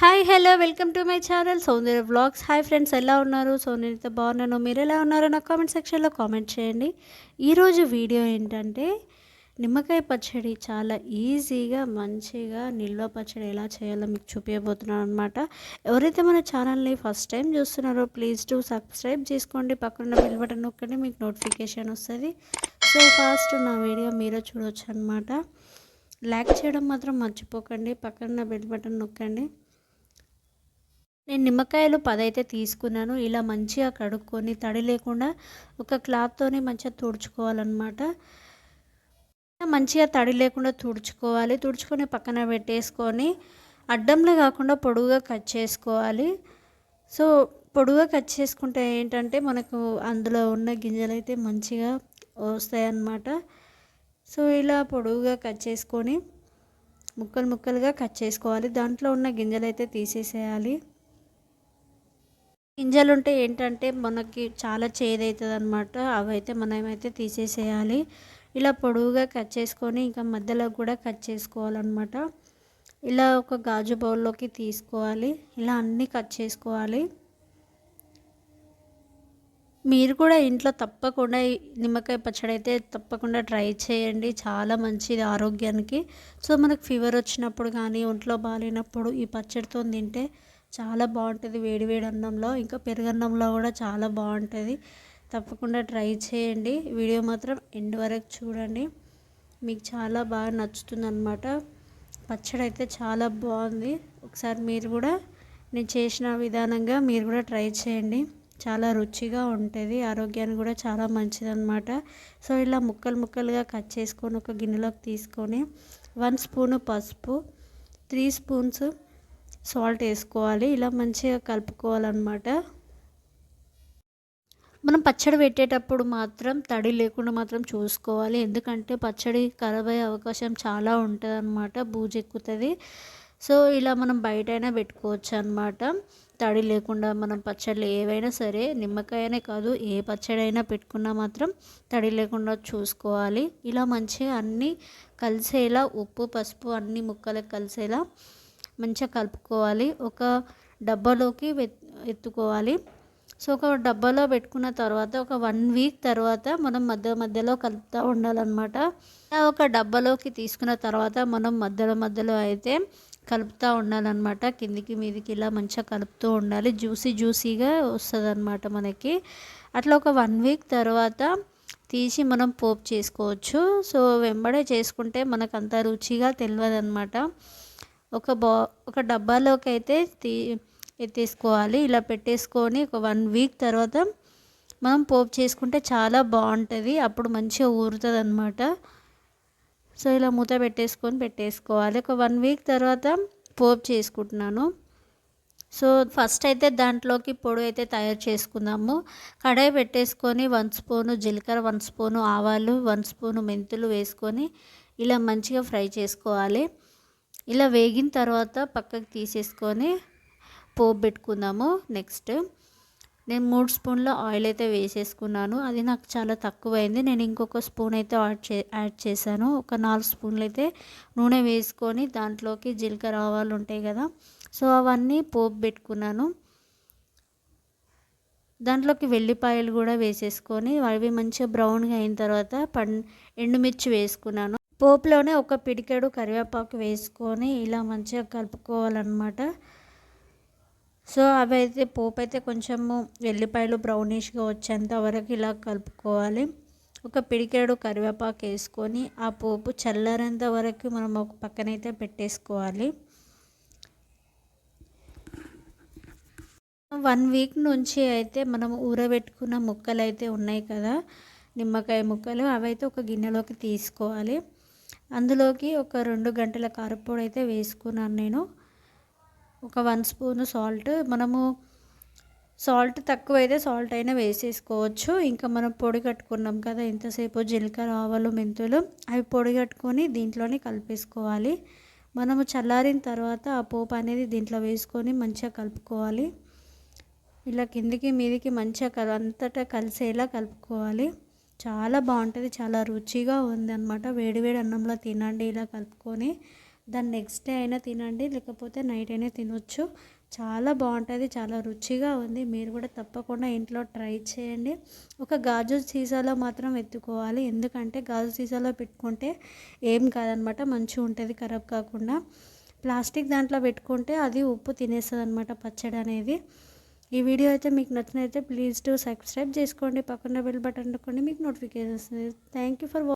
Hi hello welcome to my channel Soundarya vlogs hi friends ఎలా ఉన్నారు? So నేనైతే బాగున్నాను. మీరు ఎలా ఉన్నారో నాకు కామెంట్ సెక్షన్లో కామెంట్ చేయండి. ఈరోజు వీడియో ఏంటంటే నిమ్మకాయ పచ్చడి చాలా ఈజీగా మంచిగా నిల్వ పచ్చడి ఎలా చేయాలో మీకు చూపించబోతున్నాను అనమాట ఎవరైతే మన ఛానల్ని ఫస్ట్ టైం చూస్తున్నారో ప్లీజ్ టు సబ్స్క్రైబ్ చేసుకోండి. పక్కన బిల్ బటన్ నొక్కండి మీకు నోటిఫికేషన్ వస్తుంది. సో ఫాస్ట్ నా వీడియో మీరే చూడవచ్చు అనమాట లైక్ చేయడం మాత్రం మర్చిపోకండి. పక్కన బెల్ బటన్ నొక్కండి. నేను నిమ్మకాయలు పదైతే తీసుకున్నాను. ఇలా మంచిగా కడుక్కొని తడి లేకుండా ఒక క్లాత్తోనే మంచిగా తుడుచుకోవాలన్నమాట. మంచిగా తడి లేకుండా తుడుచుకోవాలి. తుడుచుకొని పక్కన పెట్టేసుకొని అడ్డంలో కాకుండా పొడుగుగా కట్ చేసుకోవాలి. సో పొడుగుగా కట్ చేసుకుంటే ఏంటంటే మనకు అందులో ఉన్న గింజలు అయితే మంచిగా వస్తాయన్నమాట. సో ఇలా పొడుగుగా కట్ చేసుకొని ముక్కలు ముక్కలుగా కట్ చేసుకోవాలి. దాంట్లో ఉన్న గింజలు అయితే తీసేసేయాలి. గింజలు ఉంటే ఏంటంటే మనకి చాలా చేదవుతుంది అనమాట అవైతే మనమైతే తీసేసేయాలి. ఇలా పొడవుగా కట్ చేసుకొని ఇంకా మధ్యలో కూడా కట్ చేసుకోవాలన్నమాట. ఇలా ఒక గాజు బౌల్లోకి తీసుకోవాలి. ఇలా అన్నీ కట్ చేసుకోవాలి. మీరు కూడా ఇంట్లో తప్పకుండా నిమ్మకాయ పచ్చడి అయితే తప్పకుండా ట్రై చేయండి. చాలా మంచిది ఆరోగ్యానికి. సో మనకు ఫీవర్ వచ్చినప్పుడు కానీ ఒంట్లో బాగాలేనప్పుడు ఈ పచ్చడితో తింటే చాలా బాగుంటుంది. వేడి వేడి అన్నంలో ఇంకా పెరుగన్నంలో కూడా చాలా బాగుంటుంది. తప్పకుండా ట్రై చేయండి. వీడియో మాత్రం ఎండ్ వరకు చూడండి. మీకు చాలా బాగా నచ్చుతుంది అనమాట పచ్చడి అయితే చాలా బాగుంది. ఒకసారి మీరు కూడా నేను చేసిన విధానంగా మీరు కూడా ట్రై చేయండి. చాలా రుచిగా ఉంటుంది. ఆరోగ్యానికి కూడా చాలా మంచిది అనమాట సో ఇలా ముక్కలు ముక్కలుగా కట్ చేసుకొని ఒక గిన్నెలోకి తీసుకొని వన్ స్పూను పసుపు త్రీ స్పూన్స్ సాల్ట్ వేసుకోవాలి. ఇలా మంచిగా కలుపుకోవాలన్నమాట. మనం పచ్చడి పెట్టేటప్పుడు మాత్రం తడి లేకుండా మాత్రం చూసుకోవాలి. ఎందుకంటే పచ్చడి ఖరాబ్ అయ్యే అవకాశం చాలా ఉంటుంది అనమాట బూజు ఎక్కుతుంది. సో ఇలా మనం బయటైనా పెట్టుకోవచ్చు అనమాట తడి లేకుండా మనం పచ్చళ్ళు ఏవైనా సరే నిమ్మకాయనే కాదు ఏ పచ్చడి అయినా పెట్టుకున్నా మాత్రం తడి లేకుండా చూసుకోవాలి. ఇలా మంచిగా అన్నీ కలిసేలా ఉప్పు పసుపు అన్ని ముక్కలకు కలిసేలా మంచిగా కలుపుకోవాలి. ఒక డబ్బాలోకి ఎత్తుకోవాలి. సో ఒక డబ్బాలో పెట్టుకున్న తర్వాత ఒక వన్ వీక్ తర్వాత మనం మధ్య మధ్యలో కలుపుతూ ఉండాలన్నమాట. ఒక డబ్బాలోకి తీసుకున్న తర్వాత మనం మధ్యలో మధ్యలో అయితే కలుపుతూ ఉండాలన్నమాట. కిందికి మీదికి ఇలా మంచిగా కలుపుతూ ఉండాలి. జ్యూసీ జ్యూసీగా వస్తుంది అనమాట మనకి. అట్లా ఒక వన్ వీక్ తర్వాత తీసి మనం పోపు చేసుకోవచ్చు. సో వెంబడే చేసుకుంటే మనకు అంత రుచిగా తెలియదు అనమాట ఒక బా ఒక డబ్బాలోకి అయితే తీ తీసుకోవాలి. ఇలా పెట్టేసుకొని ఒక వన్ వీక్ తర్వాత మనం పోపు చేసుకుంటే చాలా బాగుంటుంది. అప్పుడు మంచిగా ఊరుతుంది అనమాట సో ఇలా మూత పెట్టేసుకొని పెట్టేసుకోవాలి. ఒక వన్ వీక్ తర్వాత పోపు చేసుకుంటున్నాను. సో ఫస్ట్ అయితే దాంట్లోకి పొడి అయితే తయారు చేసుకుందాము. కడాయి పెట్టేసుకొని వన్ స్పూను జీలకర్ర వన్ స్పూను ఆవాలు వన్ స్పూను మెంతులు వేసుకొని ఇలా మంచిగా ఫ్రై చేసుకోవాలి. ఇలా వేగిన తర్వాత పక్కకు తీసేసుకొని పోపు పెట్టుకుందాము నెక్స్ట్ నేను మూడు స్పూన్ల ఆయిల్ అయితే వేసేసుకున్నాను. అది నాకు చాలా తక్కువైంది. నేను ఇంకొక స్పూన్ అయితే యాడ్ చే యాడ్ చేశాను. ఒక నాలుగు స్పూన్లు అయితే నూనె వేసుకొని దాంట్లోకి జీలకర్ర ఆవాలు ఉంటాయి కదా సో అవన్నీ పోపు పెట్టుకున్నాను దాంట్లోకి వెల్లిపాయలు కూడా వేసేసుకొని అవి మంచిగా బ్రౌన్గా అయిన తర్వాత పం ఎండుమిర్చి వేసుకున్నాను. పోపులోనే ఒక పిడికెడు కరివేపాకు వేసుకొని ఇలా మంచిగా కలుపుకోవాలన్నమాట. సో అవి అయితే పోపు అయితే కొంచెము వెల్లిపాయలు బ్రౌనిష్గా వచ్చేంత వరకు ఇలా కలుపుకోవాలి. ఒక పిడికెడు కరివేపాకు వేసుకొని ఆ పోపు చల్లారేంత వరకు మనం ఒక పక్కనైతే పెట్టేసుకోవాలి. వన్ వీక్ నుంచి అయితే మనం ఊరబెట్టుకున్న ముక్కలు అయితే ఉన్నాయి కదా నిమ్మకాయ ముక్కలు అవైతే ఒక గిన్నెలోకి తీసుకోవాలి. అందులోకి ఒక రెండు గంటల కారపొడి అయితే వేసుకున్నాను నేను. ఒక వన్ స్పూన్ సాల్ట్. మనము సాల్ట్ తక్కువ అయితే సాల్ట్ అయినా వేసేసుకోవచ్చు. ఇంకా మనం పొడి కట్టుకున్నాం కదా ఇంతసేపు జీలకర్ర ఆవాలు మెంతులు అవి పొడి కట్టుకొని దీంట్లోనే కలిపేసుకోవాలి. మనము చల్లారిన తర్వాత ఆ పోపు అనేది దీంట్లో వేసుకొని మంచిగా కలుపుకోవాలి. ఇలా కిందికి మీదికి మంచిగా కల అంతటా కలిసేలా కలుపుకోవాలి. చాలా బాగుంటుంది చాలా రుచిగా ఉంది అనమాట వేడివేడి అన్నంలో తినండి ఇలా కలుపుకొని. దాన్ని నెక్స్ట్ డే అయినా తినండి లేకపోతే నైట్ అయినా తినొచ్చు. చాలా బాగుంటుంది చాలా రుచిగా ఉంది. మీరు కూడా తప్పకుండా ఇంట్లో ట్రై చేయండి. ఒక గాజు సీసాలో మాత్రం ఎత్తుకోవాలి. ఎందుకంటే గాజు సీసాలో పెట్టుకుంటే ఏం కాదనమాట మంచిగా ఉంటుంది ఖరాబ్ కాకుండా. ప్లాస్టిక్ దాంట్లో పెట్టుకుంటే అది ఉప్పు తినేస్తుంది అనమాట పచ్చడి అనేది ఈ వీడియో అయితే మీకు నచ్చినైతే ప్లీజ్ టు సబ్స్క్రైబ్ చేసుకోండి. పక్కన బెల్ బటన్ నొక్కండి మీకు నోటిఫికేషన్ వస్తుంది థ్యాంక్ యూ ఫర్